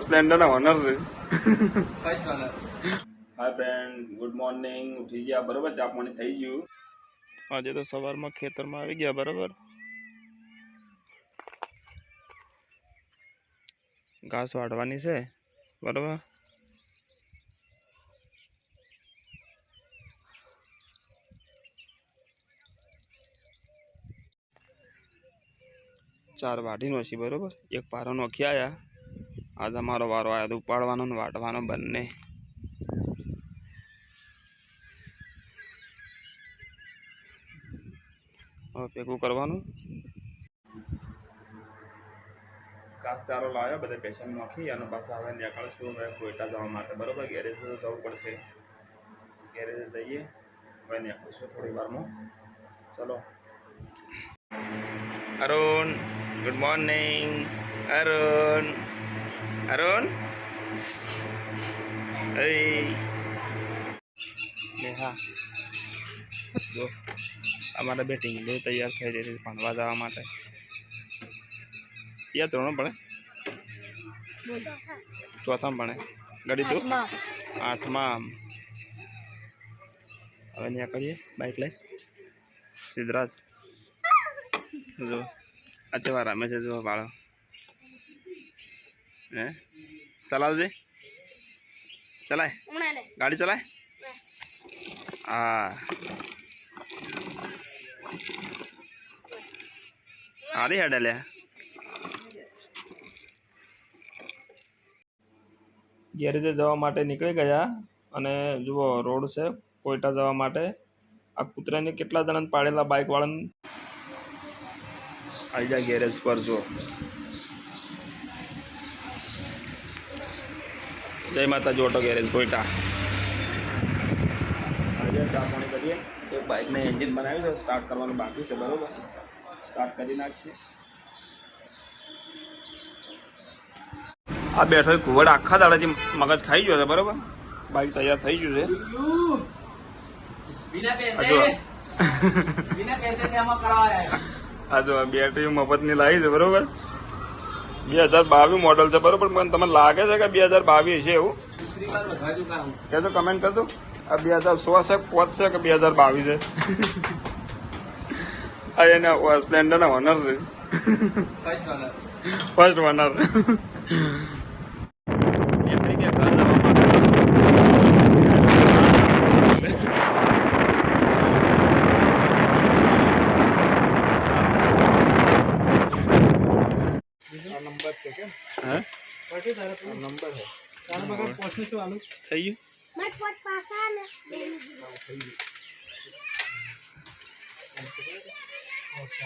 સ્પ્લેન્ડરના owner છે first colour hi friend good morning ઉઠી ગયા બરોબર ચા પાણી થઈ ગયું આજે તો સવારમાં ખેતરમાં આવી ગયા બરોબર ઘાસ વાઢવાની છે બરોબર ચાર વાઢી નોશી બરોબર એક પારો નોખી આયા આજ અમારો વારો આવ્યો તો ઉપાડવાનો ને વાટવાનો બંને. હવે ભેગું કરવાનું. ચારો લાવ્યો બધા પેશન નાખી અને પાછા હવે નીકળશું હવે કોઈટા જવા માટે. બરોબર ગેરેજ તો જવું પડશે. ગેરેજ જઈએ હવે છું થોડી વારમાં. ચલો. Arun good morning Arun. Arun એ નેહા જો અમારા બેટિંગ બે તૈયાર થઈ રહી છે ભણવા જવા માટે. ક્યાં ધોરણ ભણે? ચોથામાં ભણે. ગડી તું? આઠમાં. હવે ત્યાં કરીએ બાઇક લઈ. સિદ્ધરાજ. જો. આ ચેવા રમે છે જો બાળો હે? ચલાવજે ચલાય. ગાડી ચલાય? હા. આરી હેડે લે. ગેરેજે જવા માટે નીકળી ગયા અને જુઓ રોડ છે કોઈટા જવા માટે. આ કૂતરાને કેટલા જણાને પાડેલા બાઇકવાળાને? આવી જાય ગેરેજ પર જો જય માતાજી ઓટો ગેરેજ કોઈટા આજે ચા પાણી કરીએ. એક બાઇકને એન્જિન બનાવ્યું છે સ્ટાર્ટ કરવાનું બાકી છે બરાબર? સ્ટાર્ટ કરી નાખીએ. આ બેઠો કુવડ આખા દાડાથી મગજ ખાઈ ગયો છે બરાબર? બાઈક તૈયાર થઈ ગયું છે. બેટરી મફતની લાવી છે બરોબર? બે હજાર બાવીસ મોડલ છે બરોબર? પણ તમને લાગે છે કે બે હજાર બાવીસ છે એવું? કહેતો કમેન્ટ કરતો આ બે હજાર સો છે પોચ કે બે હજાર બાવીસ છે? આ એના સ્પ્લેન્ડરના ઓનર છે. First owner first owner number છે કે હે પછી તારા નંબર છે તારા મગર પોસ્ટનું શું આલું થઈ ગયું મત પોત પાસા ને ઓકે